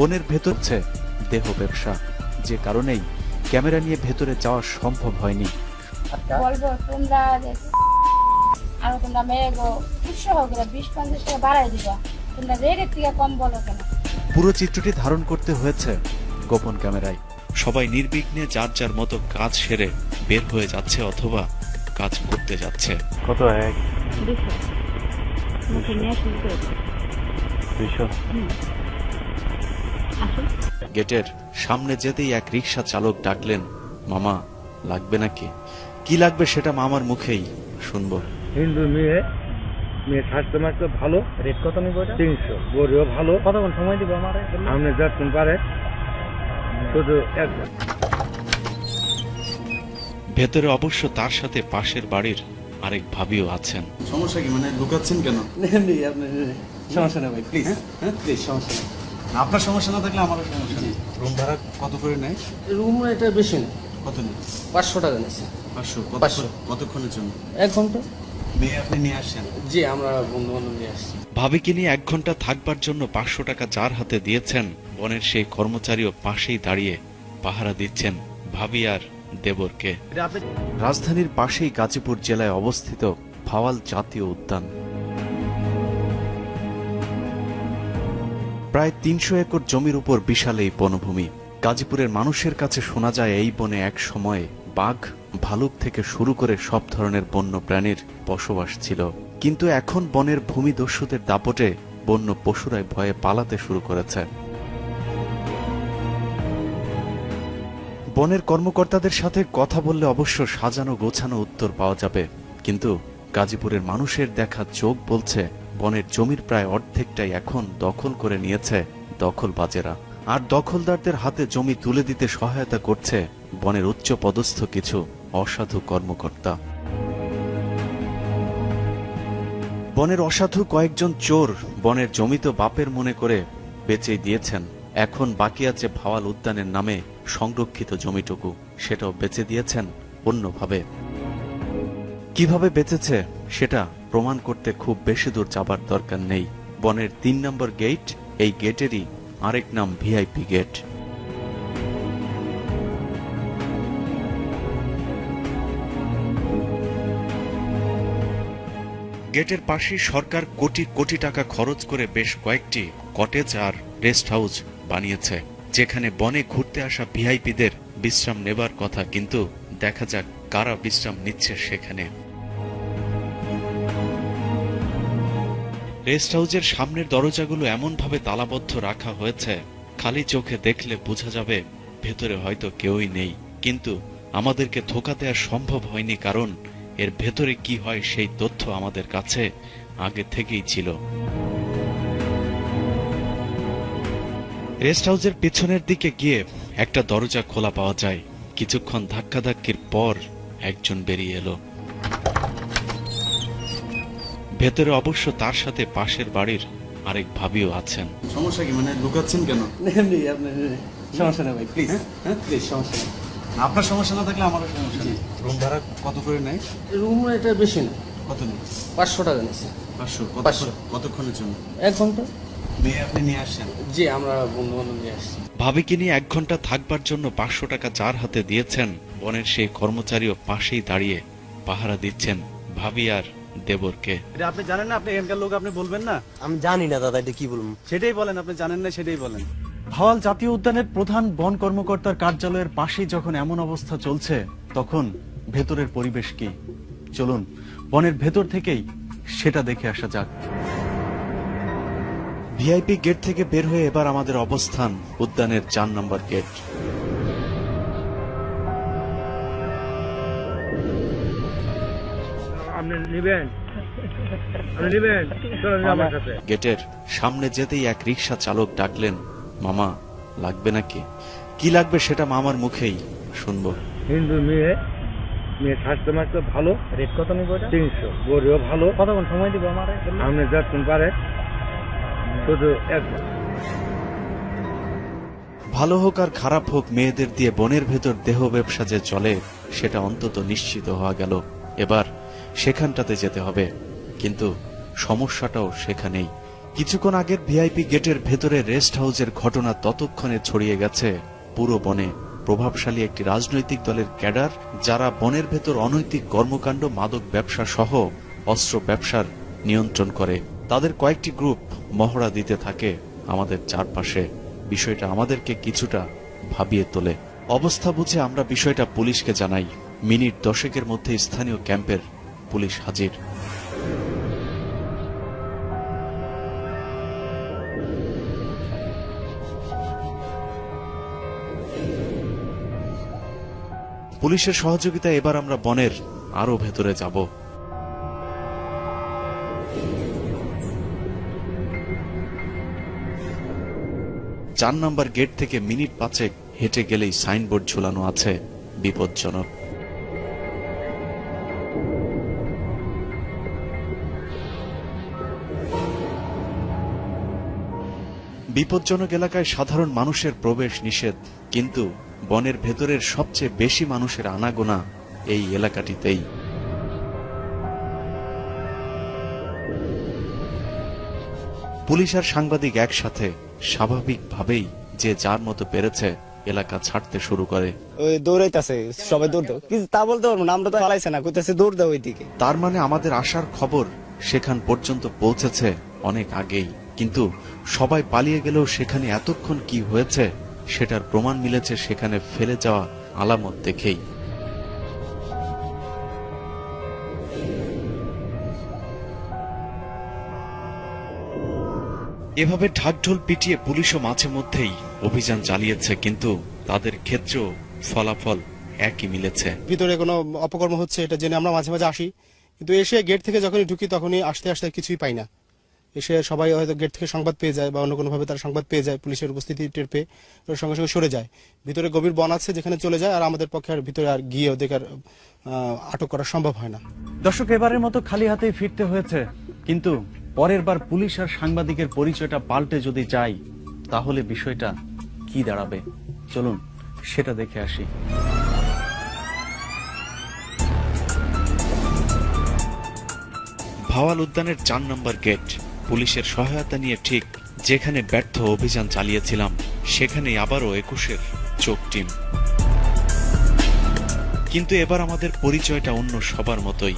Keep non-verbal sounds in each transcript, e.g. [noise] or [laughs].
বনের ভেতর হচ্ছে দেহ ব্যবসা যে কারণেই ক্যামেরা নিয়ে ভেতরে যাওয়া সম্ভব হয়নি। বলব তোমরা যে তোমরা মেয়ে উৎসাহ করে বিশ পঞ্চাশ টাকা বাড়াই দিবা। তোমরা রেটের থেকে কম বলো কেন? পুরো চিত্রটি ধারণ করতে হয়েছে গোপন ক্যামেরায়। সবাই নির্বিঘ্নে যার যার মতো কাজ সেরে বের হয়ে যাচ্ছে অথবা কাজ করতে যাচ্ছে। কত? এক। দুশো। মুখে গেটের সামনে যেতেই এক রিক্সা চালক ডাকলেন মামা লাগবে নাকি? কি লাগবে সেটা মামার মুখেই শুনব। হিন্দু মেয়ে মেয়ে স্বাস্থ্য মাস্ত ভালো। রেট কত নিব তিনশো। গরিও ভালো। কতক্ষণ সময় দিব আমার আপনি যতক্ষণ পারে। শুধু এক ভেতরে অবশ্য তার সাথে পাশের বাড়ির আরেক ভাবিও আছেন। সমস্যা কি? মানে লুকাচ্ছেন কেন? সমস্যা নেই ভাই প্লিজ হ্যাঁ প্লিজ সমস্যা নেই। আপনার সমস্যা না থাকলে আমারও সমস্যা নেই। রুম ভাড়া কত করে নেয়? রুম এটা বেশি না কত নেয়? পাঁচশো টাকা নিচ্ছে পাঁচশো পাঁচশো। কতক্ষণের জন্য? এক ঘণ্টা। মেয়ে আপনি নিয়ে আসছেন? জি আমরা বন্ধু বান্ধব নিয়ে আসছি। ভাবিকে নিয়ে এক ঘণ্টা থাকবার জন্য পাঁচশো টাকা যার হাতে দিয়েছেন বনের সেই কর্মচারীও পাশেই দাঁড়িয়ে পাহারা দিচ্ছেন ভাবি আর দেবরকে। রাজধানীর পাশেই গাজীপুর জেলায় অবস্থিত ভাওয়াল জাতীয় উদ্যান। প্রায় তিনশো একর জমির উপর বিশাল এই বনভূমি। গাজীপুরের মানুষের কাছে শোনা যায় এই বনে এক সময়ে বাঘ, ভালুক থেকে শুরু করে সব ধরনের বন্য প্রাণীর বসবাস ছিল। কিন্তু এখন বনের ভূমি দস্যুদের দাপটে বন্য পশুরাই ভয়ে পালাতে শুরু করেছে। বনের কর্মকর্তাদের সাথে কথা বললে অবশ্য সাজানো গোছানো উত্তর পাওয়া যাবে। কিন্তু গাজীপুরের মানুষের দেখা চোখ বলছে বনের জমির প্রায় অর্ধেকটাই এখন দখল করে নিয়েছে দখলবাজেরা। আর দখলদারদের হাতে জমি তুলে দিতে সহায়তা করছে বনের উচ্চ পদস্থ কিছু অসাধু কর্মকর্তা। বনের অসাধু কয়েকজন চোর বনের জমি তো বাপের মনে করে বেচেই দিয়েছেন। এখন বাকি আছে ভাওয়াল উদ্যানের নামে সংরক্ষিত জমিটুকু। সেটাও বেচে দিয়েছেন অন্যভাবে। কীভাবে বেঁচেছে সেটা প্রমাণ করতে খুব বেশি দূর যাবার দরকার নেই। বনের তিন নম্বর গেট, এই গেটেরই আরেক নাম ভিআইপি গেট। গেটের পাশে সরকার কোটি কোটি টাকা খরচ করে বেশ কয়েকটি কটেজ আর রেস্ট হাউস বানিয়েছে, যেখানে বনে ঘুরতে আসা ভিআইপিদের বিশ্রাম নেবার কথা কিন্তু দেখা যাক কারা বিশ্রাম নিচ্ছে সেখানে। রেস্ট হাউসের সামনের দরজাগুলো এমনভাবে তালাবদ্ধ রাখা হয়েছে, খালি চোখে দেখলে বোঝা যাবে ভেতরে হয়তো কেউই নেই। কিন্তু আমাদেরকে ধোকা দেওয়া সম্ভব হয়নি কারণ এর ভেতরে কি হয় সেই তথ্য আমাদের কাছে আগে থেকেই ছিল। রেস্ট হাউজের পিছনের দিকে গিয়ে একটা দরজা খোলা পাওয়া যায়। কিছুক্ষণ ধাক্কাধাক্কির পর একজন বেরিয়ে এলো। ভেতরে অবশ্য তার সাথে পাশের বাড়ির আরেক ভাবিও আছেন। সমস্যা কি? মানে লুকাচ্ছেন কেন? [laughs] নেই সমস্যা নেই ভাই প্লিজ হ্যাঁ প্লিজ সমস্যা নেই। আপনার সমস্যা না থাকলে আমারও সমস্যা নেই। রুম ভাড়া কত করে নেয়? রুম এটা বেশি না। কত নেই পাঁচশো টাকা নিচ্ছে। পাঁচশো? পাঁচশো। কতক্ষণের জন্য? এক ঘণ্টা। মেয়ে আপনি নিয়ে আসছেন? জি আমরা বন্ধু বান্ধব নিয়ে আসছি। ভাবিকে নিয়ে এক ঘণ্টা থাকবার জন্য পাঁচশো টাকা যার হাতে দিয়েছেন বনের সেই কর্মচারীও পাশেই দাঁড়িয়ে পাহারা দিচ্ছেন ভাবি আর দেবরকে। এটা আপনি জানেন না? আপনি এখানকার লোক আপনি বলবেন না? আমি জানি না দাদা এটা কি বলব সেটাই বলেন আপনি জানেন না সেটাই বলেন। ভাওয়াল জাতীয় উদ্যানের প্রধান বন কর্মকর্তার কার্যালয়ের পাশেই যখন এমন অবস্থা চলছে তখন ভেতরের পরিবেশ কি? চলুন বনের ভেতর থেকেই সেটা দেখে আসা যাক। ভিআইপি গেট থেকে বের হয়ে এবার আমাদের অবস্থান উদ্যানের চার নম্বর গেট। গেটের সামনে যেতেই এক রিক্সা চালক ডাকলেন মামা লাগবে নাকি? কি লাগবে সেটা মামার মুখেই শুনব। হিন্দু মেয়ে মেয়ে স্বাস্থ্য মাস্ত ভালো। রেট কত নিব তিনশো। গরিও ভালো। কতক্ষণ সময় দিব আমার? আপনি যতক্ষণ পারে। শুধু এক ভালো হোক আর খারাপ হোক মেয়েদের দিয়ে বনের ভেতর দেহ ব্যবসা যে চলে সেটা অন্তত নিশ্চিত হওয়া গেল। এবার সেখানটাতে যেতে হবে। কিন্তু সমস্যাটাও সেখানেই। কিছুক্ষণ আগের ভিআইপি গেটের ভেতরে রেস্ট হাউসের ঘটনা ততক্ষণে ছড়িয়ে গেছে। পুরো বনে প্রভাবশালী একটি রাজনৈতিক দলের ক্যাডার, যারা বনের ভেতর অনৈতিক কর্মকাণ্ড, মাদক ব্যবসা সহ অস্ত্র ব্যবসার নিয়ন্ত্রণ করে। তাদের কয়েকটি গ্রুপ মহড়া দিতে থাকে আমাদের চারপাশে। বিষয়টা আমাদেরকে কিছুটা ভাবিয়ে তোলে। অবস্থা বুঝে আমরা বিষয়টা পুলিশকে জানাই। মিনিট দশেকের মধ্যে স্থানীয় ক্যাম্পের পুলিশ হাজির। পুলিশের সহযোগিতা এবার আমরা বনের আরও ভেতরে যাব। চার নাম্বার গেট থেকে মিনিট পাঁচেক হেঁটে গেলেই সাইনবোর্ড ঝুলানো আছে। বিপজ্জনক। বিপজ্জনক এলাকায় সাধারণ মানুষের প্রবেশ নিষেধ কিন্তু বনের ভেতরের সবচেয়ে বেশি মানুষের আনাগোনা এই এলাকাটিতেই। পুলিশ আর সাংবাদিক একসাথে স্বাভাবিকভাবেই যে যার মতো পেরেছে এলাকা ছাড়তে শুরু করে। ওই দৌড়াইতেছে সবাই দৌড় দাও। কিন্তু তা বলতে পারব না আমরা তো পালাইছে না কইতেছে দৌড় দাও ওইদিকে। তার মানে আমাদের আসার খবর সেখান পর্যন্ত পৌঁছেছে অনেক আগেই। কিন্তু সবাই পালিয়ে গেলেও সেখানে এতক্ষণ কি হয়েছে সেটার প্রমাণ মিলেছে সেখানে ফেলে যাওয়া আলামত দেখেই। এভাবে ঢাকঢোল পিটিয়ে পুলিশও মাঝে মধ্যেই অভিযান চালিয়েছে, কিন্তু তাদের ক্ষেত্রেও ফলাফল একই মিলেছে। ভিতরে কোনো অপকর্ম হচ্ছে, এটা জেনে আমরা মাঝে মাঝে আসি, কিন্তু এসে গেট থেকে যখনই ঢুকি তখনই আসতে আসতে কিছুই পাই না। এসে সবাই হয়তো গেট থেকে সংবাদ পেয়ে যায় বা অন্য কোনোভাবে তারা সংবাদ পেয়ে যায় পুলিশের উপস্থিতি টের পেয়ে সঙ্গে সঙ্গে সরে যায়। ভিতরে গভীর বন আছে যেখানে চলে যায় আর আমাদের পক্ষে আর ভিতরে আর গিয়ে ওদেরকে আর, আটক করা সম্ভব হয় না। দর্শক এবারের মতো খালি হাতেই ফিরতে হয়েছে। কিন্তু পরের বার পুলিশ আর সাংবাদিকের পরিচয়টা পাল্টে যদি যাই তাহলে বিষয়টা কি দাঁড়াবে? চলুন সেটা দেখে আসি। ভাওয়াল উদ্যানের চার নম্বর গেট। পুলিশের সহায়তা নিয়ে ঠিক যেখানে ব্যর্থ অভিযান চালিয়েছিলাম সেখানেই আবারও একুশের চোখ টিম। কিন্তু এবার আমাদের পরিচয়টা অন্য সবার মতোই।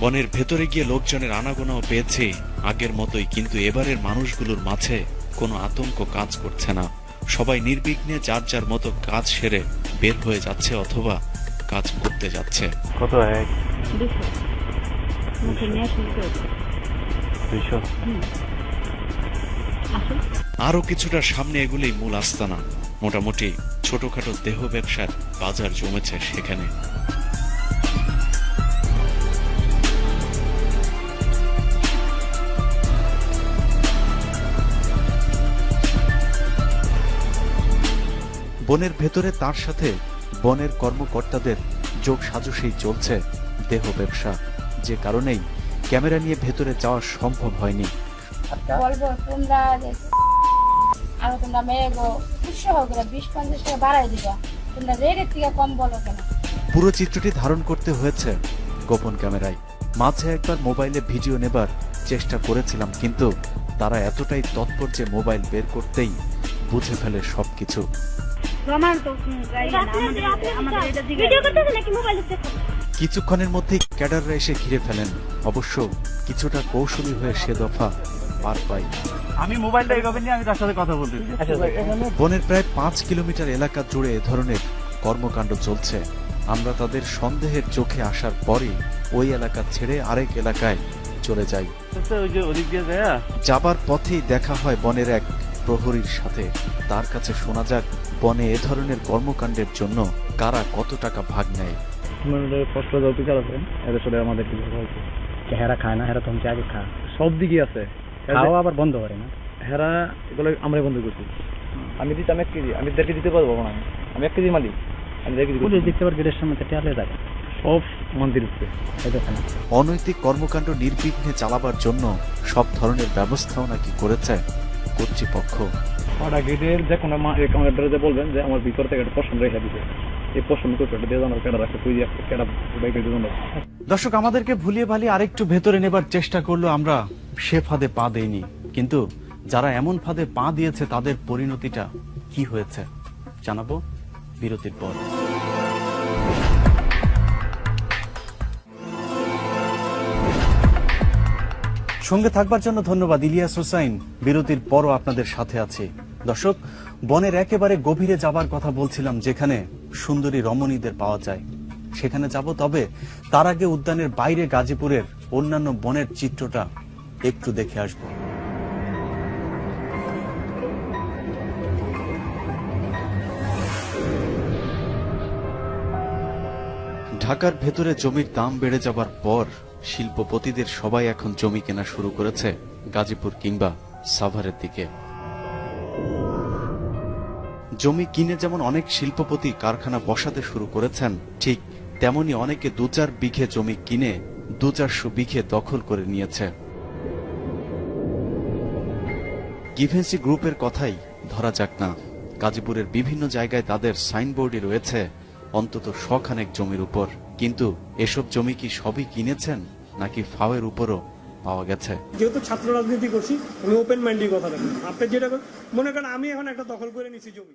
বনের ভেতরে গিয়ে লোকজনের আনাগোনাও পেয়েছে আগের মতোই কিন্তু এবারের মানুষগুলোর মাঝে কোনো আতঙ্ক কাজ করছে না। সবাই নির্বিঘ্নে যার যার মতো কাজ সেরে বের হয়ে যাচ্ছে অথবা কাজ করতে যাচ্ছে। কত এক? আরও কিছুটা সামনে এগুলোই মূল আস্তানা। মোটামুটি ছোটখাটো দেহ ব্যবসার বাজার জমেছে সেখানে। বনের ভেতরে তার সাথে বনের কর্মকর্তাদের যোগ সাজসেই চলছে দেহ ব্যবসা। যে কারণেই ক্যামেরা নিয়ে ভেতরে যাওয়া সম্ভব হয়নি। বলব তোমরা আর তোমরা মেয়ে গো উৎসাহ করে বিশ পঞ্চাশ টাকা বাড়াই দিবা। তোমরা রেটের থেকে কম বলো কেন? পুরো চিত্রটি ধারণ করতে হয়েছে গোপন ক্যামেরায়। মাঝে একবার মোবাইলে ভিডিও নেবার চেষ্টা করেছিলাম কিন্তু তারা এতটাই তৎপর যে মোবাইল বের করতেই বুঝে ফেলে সবকিছু। কিছুক্ষণের মধ্যেই ক্যাডাররা এসে ঘিরে ফেলেন। অবশ্য কিছুটা কৌশলী হয়ে সে দফা পার পাই আমি মোবাইলটা এইভাবে নিয়ে আমি তার সাথে কথা বলতেছি বনের প্রায় পাঁচ কিলোমিটার এলাকা জুড়ে এ ধরনের কর্মকাণ্ড চলছে। আমরা তাদের সন্দেহের চোখে আসার পরই ওই এলাকা ছেড়ে আরেক এলাকায় চলে যাই। ওই যে ওদিক দিয়ে যায় যাবার পথেই দেখা হয় বনের এক প্রহরীর সাথে। তার কাছে শোনা যাক বনে এ ধরনের কর্মকাণ্ডের জন্য কারা কত টাকা ভাগ নেয়। আমাদের কষ্ট অফিসার আছে এদের সাথে আমাদের কিছু হয়েছে হেরা খায় না হেরা তো আগে খায়। সব দিকে আছে। খাওয়া আবার বন্ধ করে না? হেরা এগুলো আমরাই বন্ধ করছি। আমি দিতে আমি এক কেজি আমি দেড় কেজি দিতে পারব না আমি এক কেজি মালিক আমি দেড় কেজি দেখতে পার গেটের সামনে টেয়ালে যায় সব মন্দির অনৈতিক কর্মকাণ্ড নির্বিঘ্নে চালাবার জন্য সব ধরনের ব্যবস্থাও নাকি করেছে কর্তৃপক্ষ। ওটা গেটের যে কোনো বলবেন যে আমার ভিতর থেকে একটা পছন্দ রেখে দিতে দর্শক, আমাদেরকে ভুলিয়ে ভালিয়ে আরেকটু ভেতরে নেবার চেষ্টা করল আমরা সে ফাঁদে পা দেইনি। কিন্তু যারা এমন ফাঁদে পা দিয়েছে, তাদের পরিণতিটা কি হয়েছে? জানাব বিরতির পর। সঙ্গে থাকবার জন্য ধন্যবাদ, ইলিয়াস হোসাইন। বিরতির পরও আপনাদের সাথে আছি। দর্শক, বনের একেবারে গভীরে যাবার কথা বলছিলাম যেখানে সুন্দরী রমণীদের পাওয়া যায়। সেখানে যাব তবে তার আগে উদ্যানের বাইরে গাজীপুরের অন্যান্য বনের চিত্রটা একটু দেখে আসব। ঢাকার ভেতরে জমির দাম বেড়ে যাবার পর শিল্পপতিদের সবাই এখন জমি কেনা শুরু করেছে গাজীপুর কিংবা সাভারের দিকে। জমি কিনে যেমন অনেক শিল্পপতি কারখানা বসাতে শুরু করেছেন, ঠিক তেমনি অনেকে দু চার বিঘে জমি কিনে দু চারশো বিঘে দখল করে নিয়েছে। গিভেন্সি গ্রুপের কথাই ধরা যাক না। গাজীপুরের বিভিন্ন জায়গায় তাদের সাইনবোর্ডে রয়েছে, অন্তত শখানেক জমির উপর। কিন্তু এসব জমি কি সবই কিনেছেন, নাকি ফাওয়ের উপরও পাওয়া গেছে? যেহেতু ছাত্র রাজনীতি করছি, আমি ওপেন মাইন্ডের কথা রাখি। আপনি যেটা মনে করেন আমি এখন একটা দখল করে নিছি জমি।